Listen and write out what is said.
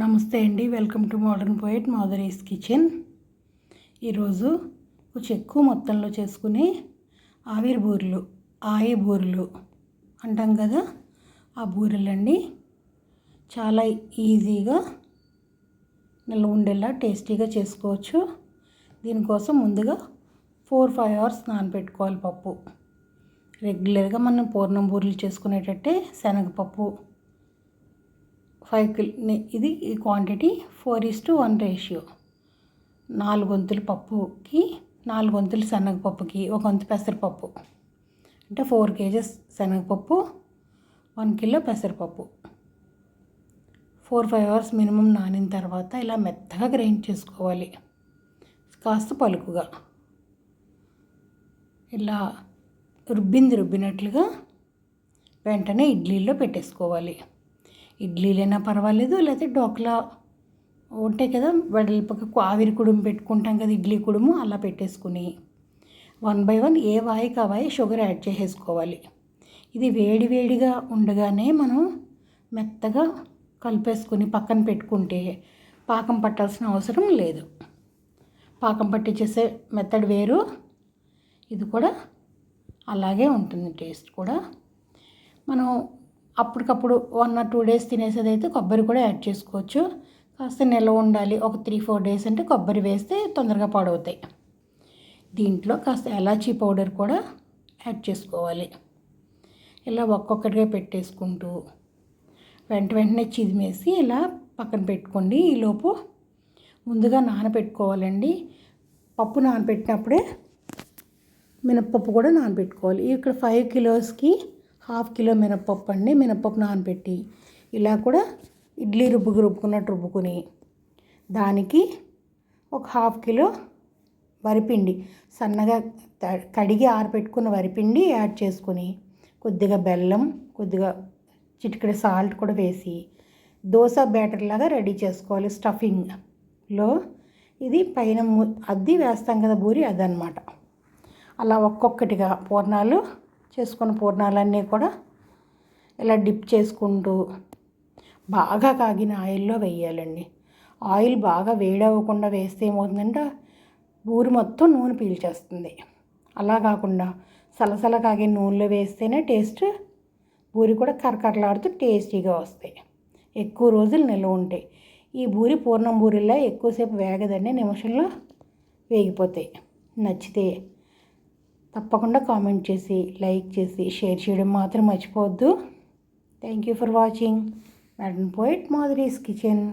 నమస్తే అండి welcome to modern poet Madhuri's kitchen. ఈరోజు కొంచెం ఎక్కువ మొత్తంలో చేసుకునే ఆవిరి బూరెలు ఆయి బూరెలు అంటాం కదా ఆ బూరెలండి చాలా ఈజీగా నిల్వ ఉండేలా టేస్టీగా చేసుకోవచ్చు. దీనికోసం ముందుగా ఫోర్ ఫైవ్ అవర్స్ నానబెట్టుకోవాలి పప్పు. రెగ్యులర్గా మనం పూర్ణం బూరెలు చేసుకునేటట్టే శనగపప్పు ఫైవ్ కిలో ఇది ఈ quantity four is to one ratio. నాలుగు వంతులు పప్పుకి నాలుగు వంతులు శనగపప్పుకి ఒక వంతు పెసరపప్పు. అంటే ఫోర్ కేజెస్ శనగపప్పు వన్ కిలో పెసరపప్పు. ఫోర్ ఫైవ్ అవర్స్ మినిమం నానిన తర్వాత ఇలా మెత్తగా గ్రైండ్ చేసుకోవాలి. కాస్త పలుకుగా. ఇలా రుబ్బింది రుబ్బినట్లుగా వెంటనే ఇడ్లీలో పెట్టేసుకోవాలి. ఇడ్లీలైనా పర్వాలేదు లేకపోతే డోక్లా ఉంటాయి కదా వెడల్పుగా ఆవిరి కుడుము పెట్టుకుంటాం కదా ఇడ్లీ కుడుము అలా పెట్టేసుకుని వన్ బై వన్ ఏ వాయి కావాయి షుగర్ యాడ్ చేసేసుకోవాలి. ఇది వేడి వేడిగా ఉండగానే మనం మెత్తగా కలిపేసుకుని పక్కన పెట్టుకుంటే పాకం పట్టాల్సిన అవసరం లేదు. పాకం పట్టించేసే మెత్తడ్ వేరు. ఇది కూడా అలాగే ఉంటుంది టేస్ట్ కూడా. మనం అప్పటికప్పుడు వన్ ఆర్ టూ డేస్ తినేసేది అయితే కొబ్బరి కూడా యాడ్ చేసుకోవచ్చు. కాస్త నిల్వ ఉండాలి. ఒక త్రీ ఫోర్ డేస్ అంటే కొబ్బరి వేస్తే తొందరగా పాడవుతాయి. దీంట్లో కాస్త ఎలాచీ పౌడర్ కూడా యాడ్ చేసుకోవాలి. ఇలా ఒక్కొక్కటిగా పెట్టేసుకుంటూ వెంట వెంటనే చిదిమేసి ఇలా పక్కన పెట్టుకోండి. ఈలోపు ముందుగా నానబెట్టుకోవాలండి పప్పు నానబెట్టినప్పుడే మినప్పప్పు కూడా నానబెట్టుకోవాలి ఇక్కడ ఫైవ్ కిలోస్కి హాఫ్ కిలో మినప్పప్పు అండి. మినప్పప్పు నానబెట్టి ఇలా కూడా ఇడ్లీ రుబ్బుకు రుబ్బుకున్నట్టు రుబ్బుకుని దానికి ఒక హాఫ్ కిలో వరిపిండి సన్నగా కడిగి ఆరబెట్టుకున్న వరిపిండి యాడ్ చేసుకొని కొద్దిగా బెల్లం కొద్దిగా చిటికెడ సాల్ట్ కూడా వేసి దోశ బ్యాటర్ లాగా రెడీ చేసుకోవాలి స్టఫింగ్లో. ఇది పైన అద్ది వేస్తాం కదా బూరి అదనమాట అలా ఒక్కొక్కటిగా పూర్ణాలు చేసుకున్న పూర్ణాలన్నీ కూడా ఇలా డిప్ చేసుకుంటూ బాగా కాగిన ఆయిల్లో వేయాలండి. ఆయిల్ బాగా వేడవ్వకుండా వేస్తే ఏమవుతుందంటే ఊరి మొత్తం నూనె పీల్చేస్తుంది. అలా కాకుండా సలసల కాగే నూనెలో వేస్తేనే టేస్ట్ బూరి కూడా కరకరలాడుతూ టేస్టీగా వస్తాయి. ఎక్కువ రోజులు నిల్వ ఉంటాయి. ఈ బూరి పూర్ణం బూరిలా ఎక్కువసేపు వేగదండి నిమిషంలో వేగిపోతాయి. నచ్చితే తప్పకుండా కామెంట్ చేసి లైక్ చేసి షేర్ చేయడం మాత్రం మర్చిపోవద్దు. Thank you for watching madam poet Madhuri's kitchen